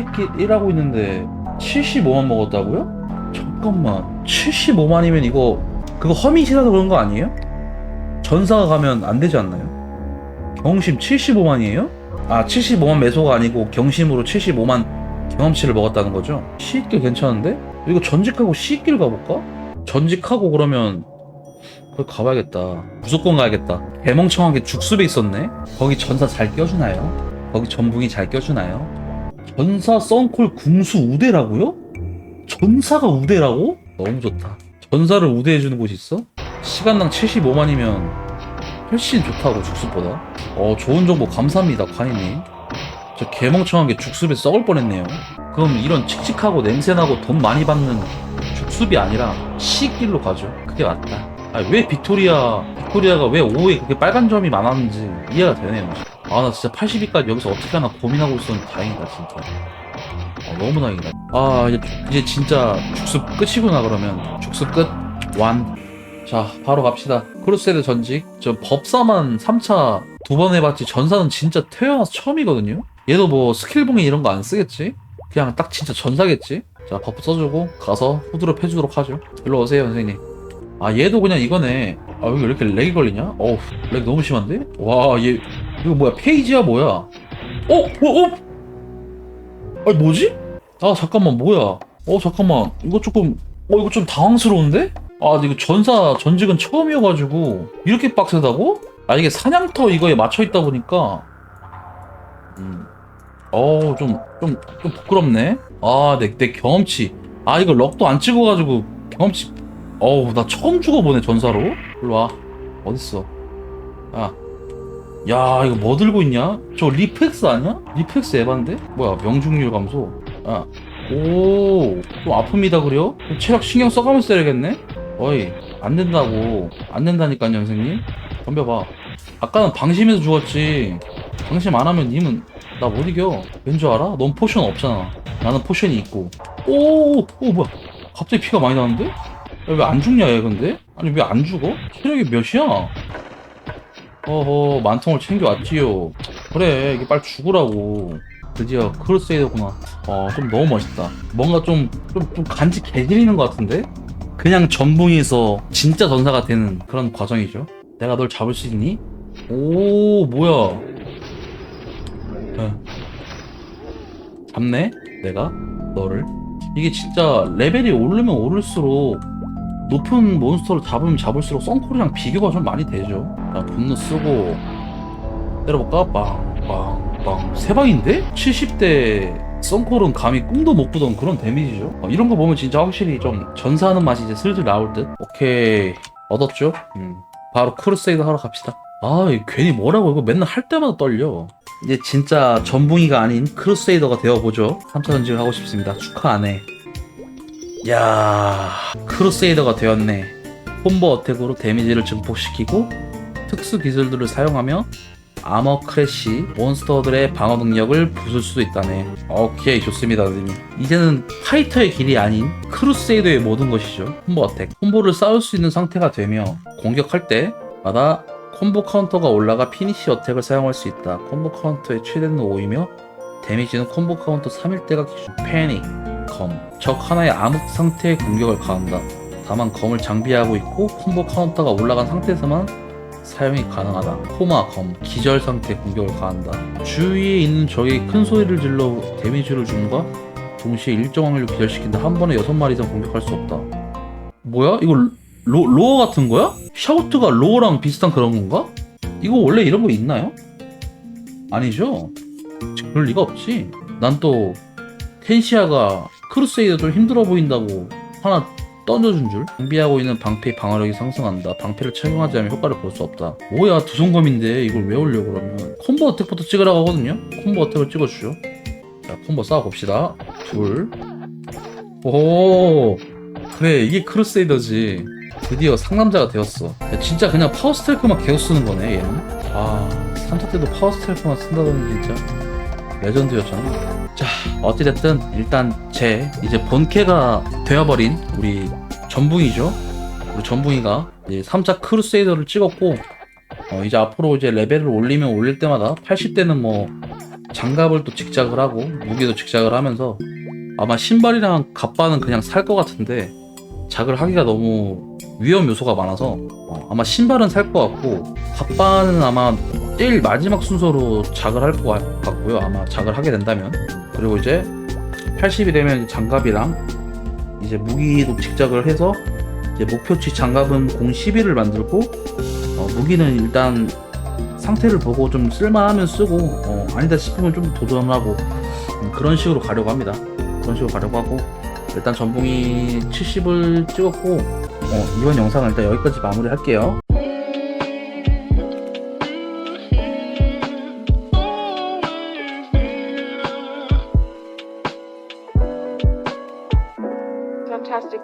살아있기 일하고 있는데 75만 먹었다고요? 잠깐만 75만이면 이거 그거 허밋이라서 그런 거 아니에요? 전사가 가면 안 되지 않나요? 경심 75만이에요? 아 75만 매소가 아니고 경심으로 75만 경험치를 먹었다는 거죠? 시익길 괜찮은데? 이거 전직하고 시익길 가볼까? 전직하고 그러면 거기 가봐야겠다 무조건 가야겠다 개멍청하게 죽습에 있었네 거기 전사 잘 껴주나요? 거기 전붕이 잘 껴주나요? 전사 썬콜 궁수 우대라고요? 전사가 우대라고? 너무 좋다. 전사를 우대해주는 곳이 있어? 시간당 75만이면 훨씬 좋다고 죽습보다. 어 좋은 정보 감사합니다 관이님. 저 개멍청하게 죽습에 썩을 뻔했네요. 그럼 이런 칙칙하고 냄새나고 돈 많이 받는 죽습이 아니라 시길로 가죠. 그게 맞다. 아니 왜 빅토리아 빅토리아가 왜 오후에 그렇게 빨간 점이 많았는지 이해가 되네요 아 나 진짜 80위까지 여기서 어떻게 하나 고민하고 있었는데 다행이다 진짜. 어, 너무 다행이다. 아 이제, 이제 진짜 죽습 끝이구나 그러면. 죽습 끝? 완. 자 바로 갑시다. 크루세드 전직. 저 법사만 3차 두 번 해봤지 전사는 진짜 태어나서 처음이거든요? 얘도 뭐 스킬봉이 이런 거 안 쓰겠지? 그냥 딱 진짜 전사겠지? 자 버프 써주고 가서 후드로 패주도록 하죠. 일로 오세요 선생님. 아 얘도 그냥 이거네. 아 여기 왜 이렇게 렉이 걸리냐? 어우 렉 너무 심한데? 와얘 이거 뭐야 페이지야 뭐야 어? 어? 어? 아니 뭐지? 아 잠깐만 뭐야 어 잠깐만 이거 조금 어 이거 좀 당황스러운데? 아 이거 전사 전직은 처음이어가지고 이렇게 빡세다고? 아 이게 사냥터 이거에 맞춰있다 보니까 음. 어좀좀 좀, 좀 부끄럽네 아 내 내 경험치 아 이거 럭도 안 찍어가지고 경험치 어우 나 처음 죽어보네 전사로 일로와 어딨어 아. 야 이거 뭐 들고 있냐? 저 리펙스 아니야? 리펙스 에반데? 뭐야 명중률 감소 아. 오, 좀 아픕니다, 그래요? 체력 신경 써가면서 때려야겠네? 어이, 안 된다고. 안 된다니까요, 선생님. 덤벼봐. 아까는 방심해서 죽었지. 방심 안 하면 님은 나 못 이겨. 왠 줄 알아? 넌 포션 없잖아. 나는 포션이 있고. 오, 오, 뭐야. 갑자기 피가 많이 나는데? 왜 안 죽냐, 얘 근데? 아니, 왜 안 죽어? 체력이 몇이야? 어허, 만통을 챙겨왔지요. 그래, 이게 빨리 죽으라고. 드디어 크루세이더구나. 어, 좀 너무 멋있다. 뭔가 좀, 좀, 좀 간지 개질리는 것 같은데? 그냥 전붕에서 진짜 전사가 되는 그런 과정이죠. 내가 널 잡을 수 있니? 오, 뭐야. 에. 잡네? 내가? 너를? 이게 진짜 레벨이 오르면 오를수록 높은 몬스터를 잡으면 잡을수록 썬콜이랑 비교가 좀 많이 되죠. 자, 분노 쓰고 때려볼까? 빵, 빵, 빵. 세 방인데? 70대 썬콜은 감히 꿈도 못 꾸던 그런 데미지죠. 어, 이런 거 보면 진짜 확실히 좀 전사하는 맛이 이제 슬슬 나올 듯. 오케이. 얻었죠? 음. 바로 크루세이드 하러 갑시다. 아, 괜히 뭐라고 이거 맨날 할 때마다 떨려. 이제 진짜 전붕이가 아닌 크루세이더가 되어보죠. 3차 전직을 하고 싶습니다. 축하 안 해. 야 크루세이더가 되었네. 콤보 어택으로 데미지를 증폭시키고 특수 기술들을 사용하며 아머 크래쉬 몬스터들의 방어 능력을 부술 수도 있다네. 오케이 좋습니다 선생님. 이제는 파이터의 길이 아닌 크루세이더의 모든 것이죠. 콤보 어택. 콤보를 쌓을 수 있는 상태가 되며 공격할 때마다 콤보 카운터가 올라가 피니시 어택을 사용할 수 있다. 콤보 카운터의 최대는 5이며 데미지는 콤보 카운터 3일 때가 기준. 패닉, 검. 적 하나의 암흑 상태의 공격을 가한다. 다만 검을 장비하고 있고 콤보 카운터가 올라간 상태에서만 사용이 가능하다. 코마, 검, 기절 상태 공격을 가한다. 주위에 있는 적이 큰 소리를 질러 데미지를 줌과 동시에 일정 확률로 기절시킨다. 한 번에 6마리 이상 공격할 수 없다. 뭐야? 이거 로, 로어 같은 거야? 샤우트가 로어랑 비슷한 그런 건가? 이거 원래 이런 거 있나요? 아니죠? 그럴 리가 없지. 난 또 텐시아가 크루세이더 좀 힘들어 보인다고 하나 던져준 줄. 장비하고 있는 방패 방어력이 상승한다. 방패를 착용하지 않으면 효과를 볼 수 없다. 뭐야 두성검인데 이걸 왜 올려 그러면? 콤보 어택부터 찍으라고 하거든요. 콤보 어택을 찍어주죠. 자 콤보 쌓아봅시다. 둘. 오 그래 이게 크루세이더지. 드디어 상남자가 되었어. 야, 진짜 그냥 파워 스트라이크만 계속 쓰는 거네 얘는. 아 3차 때도 파워 스트라이크만 쓴다더니 진짜 레전드였잖아. 자 어찌됐든 일단 제 이제 본캐가 되어버린 우리 전붕이죠. 우리 전붕이가 이제 3차 크루세이더를 찍었고 어, 이제 앞으로 이제 레벨을 올리면 올릴 때마다 80대는 뭐 장갑을 또 직작을 하고 무기도 직작을 하면서 아마 신발이랑 갑바는 그냥 살 것 같은데 작을 하기가 너무 위험 요소가 많아서 어, 아마 신발은 살 것 같고 갑바는 아마 제일 마지막 순서로 작을 할 것 같고요 아마 작을 하게 된다면 그리고 이제 80이 되면 장갑이랑 이제 무기도 직작을 해서 이제 목표치 장갑은 011을 만들고 어, 무기는 일단 상태를 보고 좀 쓸만하면 쓰고 어, 아니다 싶으면 좀 도전하고 음, 그런 식으로 가려고 합니다. 그런 식으로 가려고 하고 일단 전봉이 70을 찍었고 어, 이번 영상은 일단 여기까지 마무리할게요. fantastic.